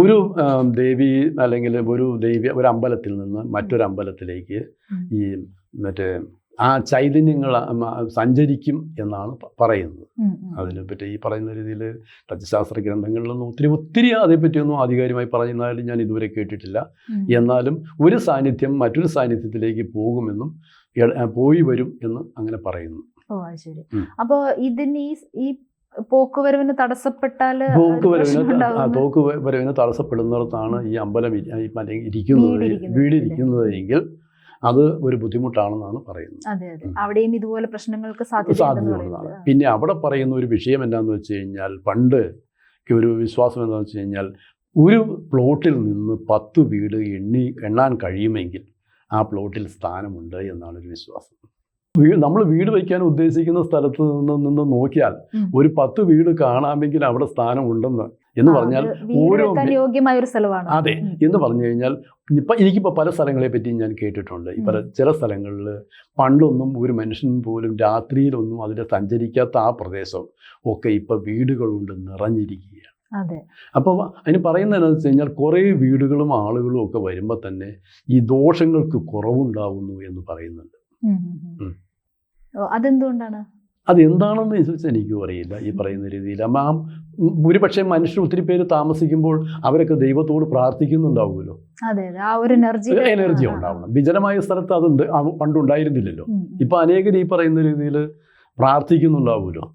ഒരു ദേവി അല്ലെങ്കിൽ ഒരു ദേവി ഒരു അമ്പലത്തിൽ നിന്ന് മറ്റൊരു അമ്പലത്തിലേക്ക് ഈ മറ്റേ ആ ചൈതന്യങ്ങൾ സഞ്ചരിക്കും എന്നാണ് പറയുന്നത്. അതിനെപ്പറ്റി ഈ പറയുന്ന രീതിയിൽ തത്വശാസ്ത്ര ഗ്രന്ഥങ്ങളിലൊന്നും ഒത്തിരി ഒത്തിരി അതേപ്പറ്റിയൊന്നും ആധികാരികമായി പറയുന്നതായിട്ട് ഞാൻ ഇതുവരെ കേട്ടിട്ടില്ല. എന്നാലും ഒരു സാന്നിധ്യം മറ്റൊരു സാന്നിധ്യത്തിലേക്ക് പോകുമെന്നും പോയി വരും എന്ന് അങ്ങനെ പറയുന്നു. ഓ ശരി. അപ്പോൾ അപ്പൊ ഇതിന് ഈ പോക്കുവരവിന് തടസ്സപ്പെട്ടാൽ പോക്കുവരവിന് ഒരു പ്രശ്നം വരവിന് ഉണ്ടാവുമെന്ന്? തോക്ക് വരവിന് തടസ്സപ്പെടുന്നിടത്താണ് ഈ അമ്പലം മറ്റേ ഇരിക്കുന്നത്. വീടിരിക്കുന്നത്. എങ്കിൽ അത് ഒരു ബുദ്ധിമുട്ടാണെന്നാണ് പറയുന്നത്. അവിടെയും ഇതുപോലെ പ്രശ്നങ്ങൾക്ക് സാധ്യതയുള്ളതാണ് പിന്നെ അവിടെ പറയുന്ന ഒരു വിഷയം എന്താണെന്ന് വെച്ച് കഴിഞ്ഞാൽ പണ്ട് ഒരു വിശ്വാസം എന്താണെന്ന് വെച്ച് കഴിഞ്ഞാൽ ഒരു പ്ലോട്ടിൽ നിന്ന് പത്ത് വീട് എണ്ണി എണ്ണാൻ കഴിയുമെങ്കിൽ ആ പ്ലോട്ടിൽ സ്ഥാനമുണ്ട് എന്നാണ് ഒരു വിശ്വാസം. നമ്മൾ വീട് വയ്ക്കാൻ ഉദ്ദേശിക്കുന്ന സ്ഥലത്ത് നിന്ന് നിന്ന് നോക്കിയാൽ ഒരു പത്ത് വീട് കാണാമെങ്കിൽ അവിടെ സ്ഥാനം ഉണ്ടെന്ന് എന്ന് പറഞ്ഞാൽ ഓരോ യോഗ്യമായ ഒരു സ്ഥലമാണ്. അതെ എന്ന് പറഞ്ഞു കഴിഞ്ഞാൽ ഇപ്പം എനിക്കിപ്പോൾ പല സ്ഥലങ്ങളെ പറ്റി ഞാൻ കേട്ടിട്ടുണ്ട്. പല ചില സ്ഥലങ്ങളിൽ പണ്ടൊന്നും ഒരു മനുഷ്യൻ പോലും രാത്രിയിലൊന്നും അതിൽ സഞ്ചരിക്കാത്ത ആ പ്രദേശം ഒക്കെ ഇപ്പം വീടുകൾ കൊണ്ട് നിറഞ്ഞിരിക്കുകയാണ്. അതെ. അപ്പോൾ അതിന് പറയുന്നത് വെച്ച് കഴിഞ്ഞാൽ കുറേ വീടുകളും ആളുകളും ഒക്കെ വരുമ്പോൾ തന്നെ ഈ ദോഷങ്ങൾക്ക് കുറവുണ്ടാവുന്നു എന്ന് പറയുന്നുണ്ട്. അതെന്തുകൊണ്ടാണ്? അതെന്താണെന്ന് അനുസരിച്ച് എനിക്കും അറിയില്ല ഈ പറയുന്ന രീതിയിൽ. ആ ഭൂരിപക്ഷെ മനുഷ്യർ ഒത്തിരി പേര് താമസിക്കുമ്പോൾ അവരൊക്കെ ദൈവത്തോട് പ്രാർത്ഥിക്കുന്നുണ്ടാവുമല്ലോ. അതെ അതെ. എനർജി ഉണ്ടാവണം. വിജനമായ സ്ഥലത്ത് അതുണ്ട് ആ പണ്ടുണ്ടായിരുന്നില്ലല്ലോ. ഇപ്പൊ അനേകർ ഈ പറയുന്ന രീതിയിൽ പ്രാർത്ഥിക്കുന്നുണ്ടാവുമല്ലോ.